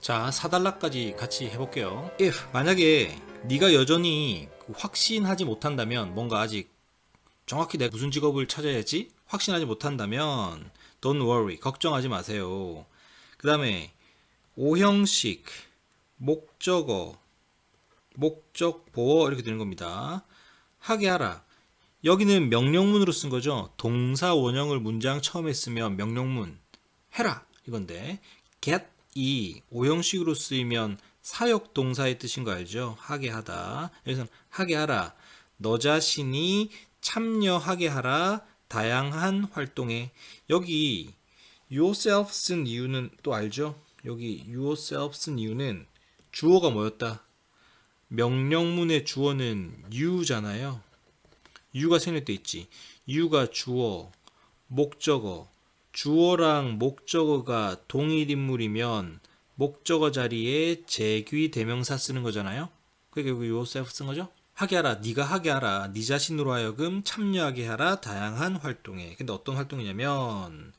자, 4달러까지 같이 해볼게요. if 만약에 네가 여전히 그 확신하지 못한다면 뭔가 아직 정확히 내가 무슨 직업을 찾아야지 확신하지 못한다면 don't worry 걱정하지 마세요. 그 다음에 오형식 목적어 목적 보어 이렇게 되는 겁니다. 하게 하라. 여기는 명령문으로 쓴 거죠. 동사 원형을 문장 처음에 쓰면 명령문 해라 이건데 get 이 오형식으로 쓰이면 사역 동사의 뜻인 거 알죠? 하게 하다. 여기서는 하게 하라. 너 자신이 참여하게 하라. 다양한 활동에 여기 yourself 쓴 이유는 또 알죠? 여기 yourself 쓴 이유는 주어가 뭐였다? 명령문의 주어는 you잖아요. you가 생략돼 있지. you가 주어, 목적어, 주어랑 목적어가 동일 인물이면 목적어 자리에 제귀 대명사 쓰는 거잖아요. 그게 여기 yourself 쓴 거죠? 하게 하라, 네가 하게 하라, 네 자신으로 하여금 참여하게 하라, 다양한 활동에. 근데 어떤 활동이냐면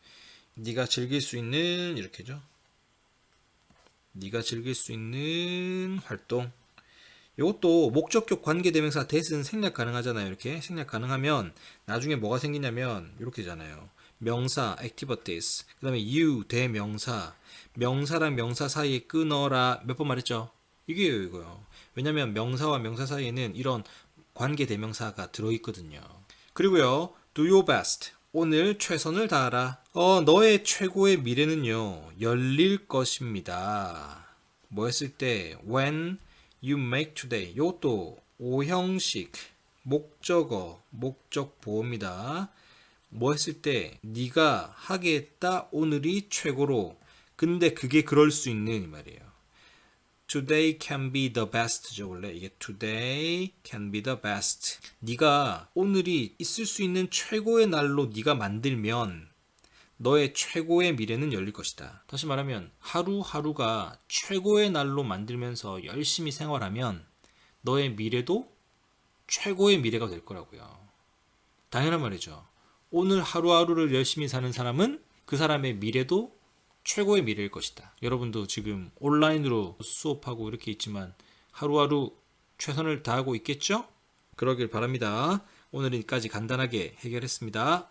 네가 즐길 수 있는 이렇게죠. 네가 즐길 수 있는 활동. 이것도 목적격 관계대명사 대신 생략 가능하잖아요. 이렇게 생략 가능하면 나중에 뭐가 생기냐면 이렇게잖아요. 명사 activities 그 다음에 you 대명사 명사랑 명사 사이에 끊어라 몇 번 말했죠? 이게요 이거요. 왜냐면 명사와 명사 사이에는 이런 관계 대명사가 들어있거든요. 그리고요 do your best 오늘 최선을 다하라. 어 너의 최고의 미래는요 열릴 것입니다. 뭐 했을 때 when you make today 요것도 오형식 목적어 목적 보호입니다. 뭐 했을 때 네가 하겠다 오늘이 최고로 근데 그게 그럴 수 있는 이 말이에요. Today can be the best죠 원래 이게 today can be the best. 네가 오늘이 있을 수 있는 최고의 날로 네가 만들면 너의 최고의 미래는 열릴 것이다. 다시 말하면 하루하루가 최고의 날로 만들면서 열심히 생활하면 너의 미래도 최고의 미래가 될 거라고요. 당연한 말이죠. 오늘 하루하루를 열심히 사는 사람은 그 사람의 미래도 최고의 미래일 것이다. 여러분도 지금 온라인으로 수업하고 이렇게 있지만 하루하루 최선을 다하고 있겠죠? 그러길 바랍니다. 오늘은 여기까지 간단하게 해결했습니다.